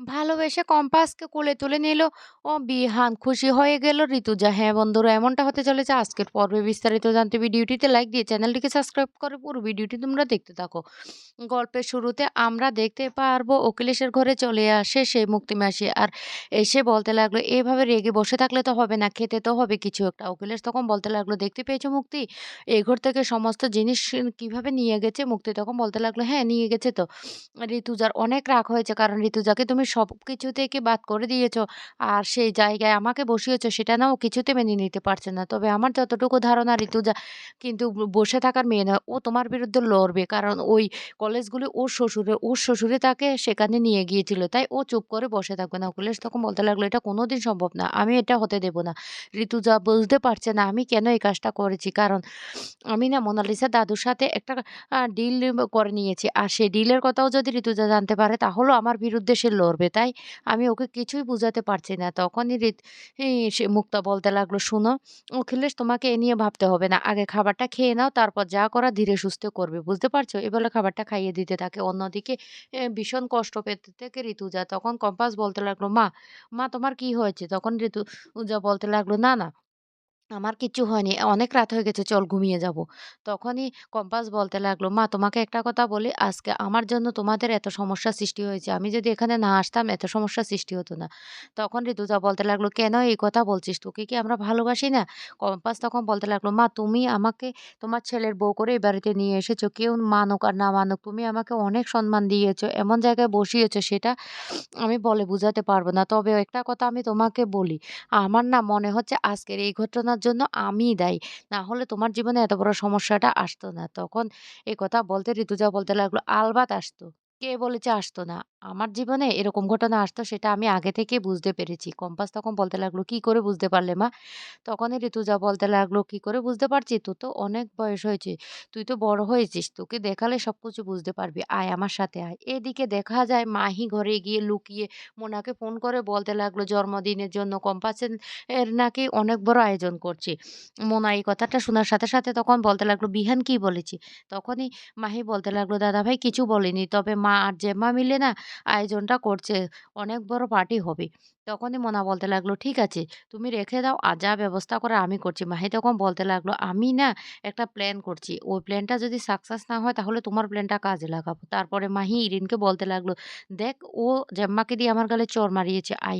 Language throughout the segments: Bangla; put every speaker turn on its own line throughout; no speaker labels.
ভালোবেসে কম্পাসকে কোলে তুলে নিল। ও বিহান খুশি হয়ে গেল। ঋতুজা। হ্যাঁ বন্ধুরা, এমনটা হতে চলেছে। আজকের পর্বে বিস্তারিত জানতে ভিডিওটিতে লাইক দিয়ে চ্যানেলটিকে সাবস্ক্রাইব করে পুরো ভিডিওটি তোমরা দেখতে থাকো। গল্পের শুরুতে আমরা দেখতে পারব, অখিলেশের ঘরে চলে আসে সেই মুক্তিমাসি আর এসে বলতে লাগল, এভাবে রেগে বসে থাকলে তো হবে না, খেতে তো হবে কিছু একটা। অখিলেশ তখন বলতে লাগল, দেখতে পেয়েছ মুক্তি? এই ঘর থেকে সমস্ত জিনিস কীভাবে নিয়ে গেছে? মুক্তি তখন বলতে লাগল হ্যাঁ নিয়ে গেছে তো। ঋতুজার অনেক রাগ হয়েছে, কারণ ঋতুজাকে তুমি সবকিছু থেকে বাদ করে দিয়েছ। আর সেই জায়গায় আমাকে বসিয়েছো সেটা না ও কিছুতে মেনে নিতে পারছে না। তবে আমার যতটুকু ধারণা ঋতুজা কিন্তু বসে থাকার মেয়ে নয়। ও তোমার বিরুদ্ধে লড়বে। কারণ ওই কলেজগুলি ওর শ্বশুরে ওর শ্বশুরে তাকে সেখানে নিয়ে গিয়েছিল। তাই ও চুপ করে বসে থাকবে না। অখিলেশ তখন বলতে লাগল, "এটা কোনোদিন সম্ভব না। আমি এটা হতে দেব না।" ঋতুজা বুঝতে পারছে না আমি কেন এই কাজটা করেছি। কারণ আমি না মোনালিসা দাদুর সাথে একটা ডিল করে নিয়েছি। আর সেই ডিলের কথাও যদি ঋতুজা জানতে পারে তাহলেও আমার বিরুদ্ধে সে লড়বে। তাই আমি ওকে কিছুই বুঝাতে পারছি না। তখনই সে মুক্তা বলতে লাগল, "শোনো, অখিলেশ তোমাকে এ নিয়ে ভাবতে হবে না। আগে খাবারটা খেয়ে নাও, তারপর যা করা ধীরে সুস্থ করবে। বুঝতে পারছ?" এবারে খাবারটা খাইয়ে দিতে থাকে। অন্যদিকে ভীষণ কষ্ট পেতে থেকে ঋতুজা। তখন কম্পাস বলতে লাগল, "মা, মা তোমার কি হয়েছে?" তখন ঋতুজা বলতে লাগল, "না, না।" আমার কিচ্ছু হয়নি। অনেক রাত হয়ে গেছে চল ঘুমিয়ে যাব। তখনই কম্পাস বলতে লাগল, "মা তোমাকে একটা কথা বলি, আজকে আমার জন্য তোমাদের এত সমস্যা সৃষ্টি হয়েছে। আমি যদি এখানে না আসতাম এত সমস্যা সৃষ্টি হতো না।" তখন ঋতুজা বলতে লাগল, "কেন এই কথা বলছিস? তোকে কি আমরা ভালোবাসি না?" কম্পাস তখন বলতে লাগল, "মা তুমি আমাকে তোমার ছেলের বউ করে এই বাড়িতে নিয়ে এসেছ। কেউ মানুক আর না মানুক তুমি আমাকে অনেক সম্মান দিয়েছ। এমন জায়গায় বসিয়েছো সেটা আমি বলে বুঝাতে পারব না। তবে একটা কথা আমি তোমাকে বলি আমার না মনে হচ্ছে আজকের এই ঘটনার জন্য আমি দায়ী। না হলে তোমার জীবনে এত বড় সমস্যাটা আসতো না। তখন এই কথা বলতে ঋতুজা বলতে লাগল, "আলবাত আসতো। কে বলেছে আসতো না? আমার জীবনে এরকম ঘটনা আসতো সেটা আমি আগে থেকেই বুঝতে পেরেছি।" কম্পাস তখন বলতে লাগল, "কি করে বুঝতে পারলে মা?" তখনই ঋতুজা বলতে লাগল, "কি করে বুঝতে পারছি? তোর তো অনেক বয়স হয়েছে। তুই তো বড় হয়েছিস। তোকে দেখালে সবকিছু বুঝতে পারবি। আয় আমার সাথে আয়।" এদিকে দেখা যায় মাহি ঘরে গিয়ে লুকিয়ে মোনাকে ফোন করে বলতে লাগল জন্মদিনের জন্য কম্পাসের এর নাকি অনেক বড় আয়োজন করছে। মোনা এই কথাটা শোনার সাথে, সাথে তখন বলতে লাগল, "বিহান কি বলেছে?" তখনই মাহি বলতে লাগল, "দাদাভাই কিছু বলেনি। তবে মা আর জেম্মা মিলে না আয়োজনটা করছে। অনেক বড় পার্টি হবে।" তখনই মোনা বলতে লাগল, "ঠিক আছে, তুমি রেখে দাও। আর যা ব্যবস্থা করার আমি করছি।" মাহি তখন বলতে লাগল, "আমি না একটা প্ল্যান করছি। ওই প্ল্যানটা যদি সাকসেস না হয় তাহলে তোমার প্ল্যানটা কাজে লাগাবো।" তারপরে মাহি ইরিনকে বলতে লাগল, "দেখ ও জেম্মাকে দিয়ে আমার গালে চড় মারিয়েছে। I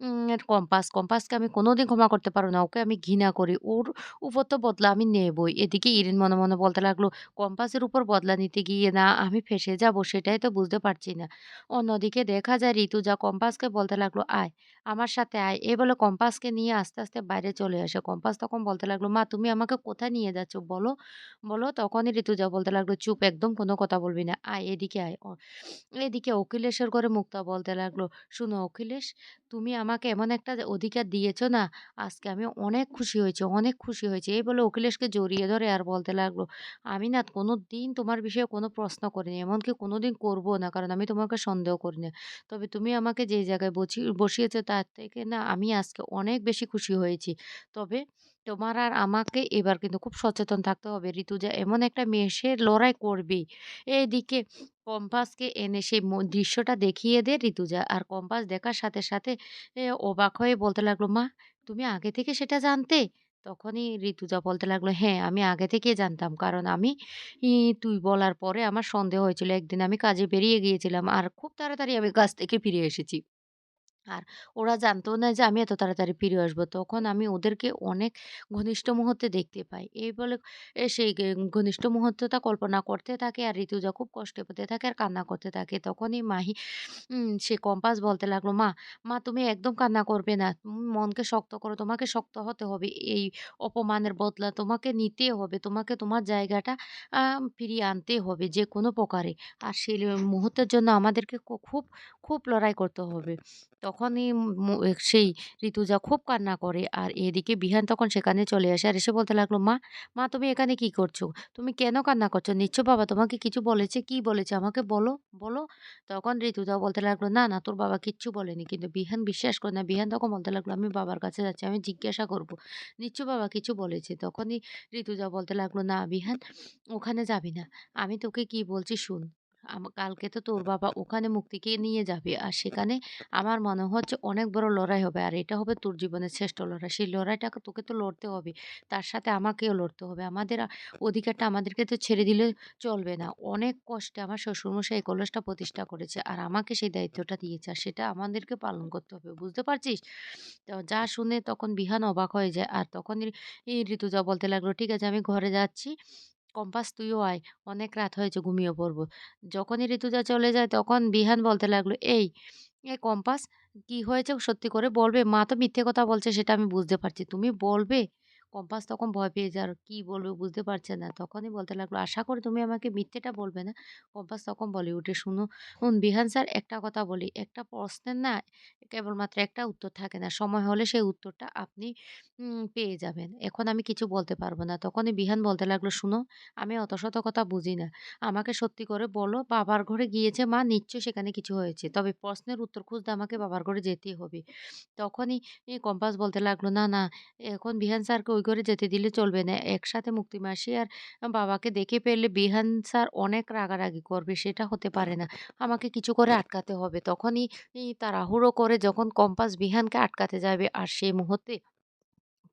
um compass. কম্পাসকে আমি কোনোদিন ক্ষমা করতে পারব না। ওকে আমি ঘৃণা করি। ওর উপর তো বদলা আমি নেবই।" এদিকে ইরিন মনে, মনে বলতে লাগল, "কম্পাসের উপর বদলা নিতে গিয়ে না আমি ফেঁসে যাব সেটাই তো বুঝতে পারছি না।" অন্যদিকে দেখা যায় ঋতুজা কম্পাসকে বলতে লাগল, "আয়, আমার সাথে আয়।" এই বলে কম্পাসকে নিয়ে আস্তে, আস্তে বাইরে চলে আসে। কম্পাস তখন বলতে লাগল, "মা তুমি আমাকে কোথায় নিয়ে যাচ্ছ বলো, বলো?" তখনই ঋতুজা বলতে লাগল, "চুপ একদম কোনো কথা বলবি না। আয় এদিকে আয়।" এদিকে অখিলেশের ঘরে মুক্তা বলতে লাগল, "শোনো অখিলেশ, তুমি আমাকে এমন একটা অধিকার দিয়েছ না, আজকে আমি অনেক খুশি হয়েছি, অনেক খুশি হয়েছি।" এই বলে অখিলেশকে জড়িয়ে ধরে আর বলতে লাগল, "আমি না কোনোদিন তোমার বিষয়ে কোনো প্রশ্ন করিনি। এমনকি কোনোদিন করব না। কারণ আমি তোমাকে সন্দেহ করি না। তবে তুমি আমাকে যে জায়গায় বচি বসিয়েছো তার থেকে না আমি আজকে অনেক বেশি খুশি হয়েছি। তবে তোমার আর আমাকে এবার কিন্তু খুব সচেতন থাকতে হবে। ঋতুজা এমন একটা মেয়ে সে লড়াই করবেই।" এদিকে কম্পাসকে এনে সেই দৃশ্যটা দেখিয়ে দে ঋতুজা। আর কম্পাস দেখার সাথে, সাথে অবাক হয়ে বলতে লাগল, "মা, তুমি আগে থেকে সেটা জানতে?" তখনই ঋতুজা বলতে লাগল, "হ্যাঁ, আমি আগে থেকে জানতাম। কারণ আমি ই তুই বলার পরে আমার সন্দেহ হয়েছিল। একদিন আমি কাজে বেরিয়ে গিয়েছিলাম। আর খুব তাড়াতাড়ি আমি কাজ থেকে ফিরে এসেছি। আর ওরা জানতো না যে আমি এত তাড়াতাড়ি ফিরে আসব। তখন আমি ওদেরকে অনেক ঘনিষ্ঠ মুহূর্তে দেখতে পাই। এই বলে এ সেই ঘনিষ্ঠ মুহূর্তটা কল্পনা করতে থাকে আর ঋতুজা খুব কষ্ট পেতে থাকে আর কান্না করতে থাকে। তখনই মাহি সে কম্পাস বলতে লাগল, "মা, মা তুমি একদম কান্না করবে না। মনকে শক্ত করো। তোমাকে শক্ত হতে হবে। এই অপমানের বদলা তোমাকে নিতে হবে। তোমাকে তোমার জায়গাটা ফিরিয়ে আনতে হবে যেকোনো প্রকারে। আর সেই মুহূর্তের জন্য আমাদেরকে খুব, খুব লড়াই করতে হবে।" তখনই সেই ঋতুজা খুব কান্না করে। আর এদিকে বিহান তখন সেখানে চলে আসে। আর এসে বলতে লাগল, "মা, মা তুমি এখানে কি করছ? তুমি কেন কান্না করছ? নিশ্চয় বাবা তোমাকে কিছু বলেছে? কি বলেছে আমাকে বলো, বলো?" তখন ঋতুজা বলতে লাগল, "না, না তোর বাবা কিচ্ছু বলেনি।" কিন্তু বিহান বিশ্বাস করে না। বিহান তখন বলতে লাগল, "আমি বাবার কাছে যাচ্ছি। আমি জিজ্ঞাসা করব। নিশ্চয় বাবা কিছু বলেছে।" তখনই ঋতুজা বলতে লাগল, "না বিহান, ওখানে যাবি না। আমি তোকে কি বলছি শোন।" কালকে তো তোর বাবা ওখানে মুক্তিকে নিয়ে যাবে। আর সেখানে আমার মনে হচ্ছে অনেক বড় লড়াই হবে। আর এটা হবে তোর জীবনের শ্রেষ্ঠ লড়াই। সেই লড়াইটাকে তোকে তো লড়তে হবে। তার সাথে আমাকেও লড়তে হবে। আমাদের অধিকারটা আমাদেরকে তো ছেড়ে দিলে চলবে না। অনেক কষ্টে আমার শ্বশুরমশাই এই কলেজটা প্রতিষ্ঠা করেছে। আর আমাকে সেই দায়িত্বটা দিয়েছে। আর সেটা আমাদেরকে পালন করতে হবে। বুঝতে পারছিস? তো যা শুনে তখন বিহান অবাক হয়ে যায়। আর তখনই ই ঋতুজা বলতে লাগল, "ঠিক আছে আমি ঘরে যাচ্ছি। কম্পাস তুইও আয়। অনেক রাত হয়েছে ঘুমিয়ে পড়ব।" যখনই ঋতুজা চলে যায় তখন বিহান বলতে লাগল, "এই, এ কম্পাস কি হয়েছে সত্যি করে বলবে? মা তো মিথ্যে কথা বলছে সেটা আমি বুঝতে পারছি। তুমি বলবে?" কম্পাস তখন ভয় পেয়ে যায় আর কি বলবে বুঝতে পারছে না। তখনই বলতে লাগল, "আশা করি তুমি আমাকে মিথ্যেটা বলবে না?" কম্পাস তখন বলে উঠে, "শুনো বিহান স্যার একটা কথা বলি, একটা প্রশ্নের না কেবলমাত্র একটা উত্তর থাকে না। সময় হলে সেই উত্তরটা আপনি পেয়ে যাবেন। এখন আমি কিছু বলতে পারব না।" তখনই বিহান বলতে লাগল, "শুনো, আমি অত শত কথা বুঝি না। আমাকে সত্যি করে বলো বাবার ঘরে গিয়েছে মা নিশ্চয়ই সেখানে কিছু হয়েছে। তবে প্রশ্নের উত্তর খুঁজতে আমাকে বাবার ঘরে যেতেই হবে।" তখনই কম্পাস বলতে লাগল, "না, না এখন বিহান স্যারকে ওই ঘরে যেতে দিলে চলবে না। একসাথে মুক্তি মাসি আর বাবাকে দেখে পেলে বিহান স্যার অনেক রাগারাগি করবে। সেটা হতে পারে না। আমাকে কিছু করে আটকাতে হবে।" তখনই তাড়াহুড়ো করে যখন কম্পাস বিহানকে আটকাতে যাবে, আর সেই মুহূর্তে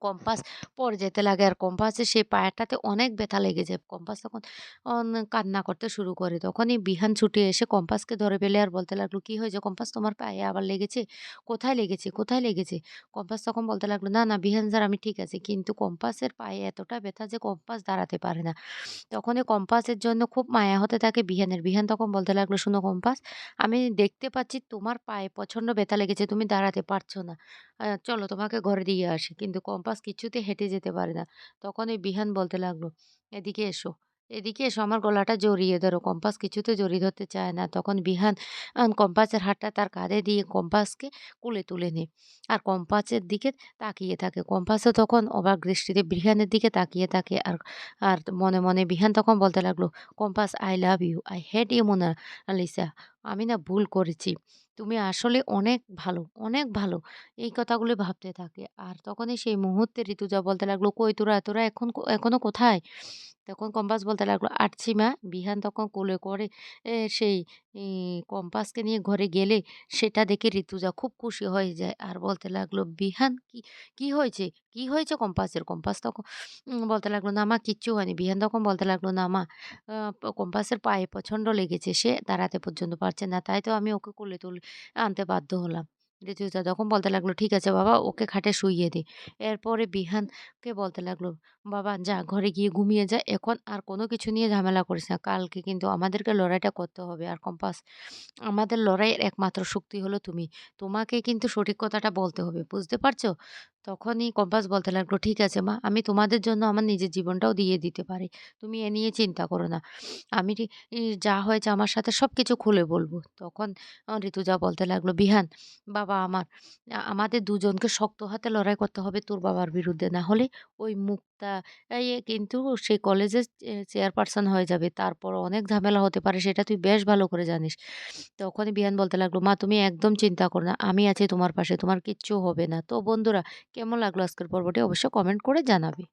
কম্পাস পড়ে যেতে লাগে আর কম্পাসে সেই পায়েরটাতে অনেক ব্যথা লেগে যায়। কম্পাস তখন কান্না করতে শুরু করে। তখনই বিহান ছুটে এসে কম্পাসকে ধরে ফেলে আর বলতে লাগল, "কি হয়েছে কম্পাস তোমার পায়ে আবার লেগেছে? কোথায় লেগেছে? কোথায় লেগেছে?" কম্পাস তখন বলতে লাগল, "না, না বিহান স্যার আমি ঠিক আছি।" কিন্তু কম্পাসের পায়ে এতটা ব্যথা যে কম্পাস দাঁড়াতে পারে না। তখনই কম্পাসের জন্য খুব মায়া হতে থাকে বিহানের। বিহান তখন বলতে লাগল, শুনো কম্পাস, আমি দেখতে পাচ্ছি তোমার পায়ে প্রচণ্ড ব্যথা লেগেছে। তুমি দাঁড়াতে পারছ না। চলো তোমাকে ঘরে দিয়ে আসি।" কিন্তু কম্পাস কিছুতে হেঁটে যেতে পারে না। তখনই বিহান বলতে লাগল, "এদিকে এসো, এদিকে এসো আমার গলাটা জড়িয়ে ধরো।" কম্পাস কিছুতে জড়িয়ে ধরতে চায় না। তখন বিহান কম্পাসের হাতটা তার কাঁধে দিয়ে কম্পাসকে কুলে তুলে নেয়। আর কম্পাসের দিকে তাকিয়ে থাকে। কম্পাসও তখন অবাক দৃষ্টিতে বিহানের দিকে তাকিয়ে থাকে। আর আর মনে, মনে বিহান তখন বলতে লাগল, "compass I love you. I hate you Mona Monalisa. আমি না ভুল করেছি। তুমি আসলে অনেক ভালো, অনেক ভালো।" এই কথাগুলো ভাবতে থাকে। আর তখনই সেই মুহূর্তে ঋতুজা বলতে লাগল, "কই তোরা, তোরা এখন এখনও কোথায়?" তখন কম্পাস বলতে লাগল, "আসছি মা।" বিহান তখন কোলে করে সেই কম্পাসকে নিয়ে ঘরে গেলে সেটা দেখে ঋতুজা খুব খুশি হয়ে যায়। আর বলতে লাগল, "বিহান কি, কি হয়েছে? কি হয়েছে কম্পাসের?" কম্পাস তখন বলতে লাগল, "না মা কিচ্ছু হয়নি।" বিহান তখন বলতে লাগল, "না মা কম্পাসের পায়ে প্রচণ্ড লেগেছে। সে দাঁড়াতে পর্যন্ত পারছে না। তাই তো আমি ওকে কোলে তুলে আনতে বাধ্য হলাম।" ঋতুজা তখন বলতে লাগল, "ঠিক আছে বাবা ওকে খাটে শুইয়ে দে।" এরপরে বিহানকে বলতে লাগল, "বাবা যা ঘরে গিয়ে ঘুমিয়ে যা। এখন আর কোনো কিছু নিয়ে ঝামেলা করিস না। কালকে কিন্তু আমাদেরকে লড়াইটা করতে হবে। আর কম্পাস আমাদের লড়াইয়ের একমাত্র শক্তি হলো তুমি। তোমাকে কিন্তু সঠিক কথাটা বলতে হবে। বুঝতে পারছ?" তখনই কম্পাস বলতে লাগল, "ঠিক আছে মা, আমি তোমাদের জন্য আমার নিজের জীবনটাও দিয়ে দিতে পারি। তুমি এ নিয়ে চিন্তা করো না। আমি যা হয়েছে আমার সাথে সব কিছু খুলে বলব।" তখন ঋতুজা বলতে লাগল, "বিহান বাবা আমার, আমাদের দুজনকে শক্ত হাতে লড়াই করতে হবে তোর বাবার বিরুদ্ধে। না হলে ওই মুক্তা এই কিন্তু সে কলেজের চেয়ারপারসন হয়ে যাবে। তারপর অনেক ঝামেলা হতে পারে সেটা তুই বেশ ভালো করে জানিস।" তখনই বিহান বলতে লাগল, "মা তুমি একদম চিন্তা করো না। আমি আছি তোমার পাশে। তোমার কিচ্ছু হবে না।" তো বন্ধুরা কেমন লাগল আজকের পর্বটি অবশ্যই কমেন্ট করে জানাবে।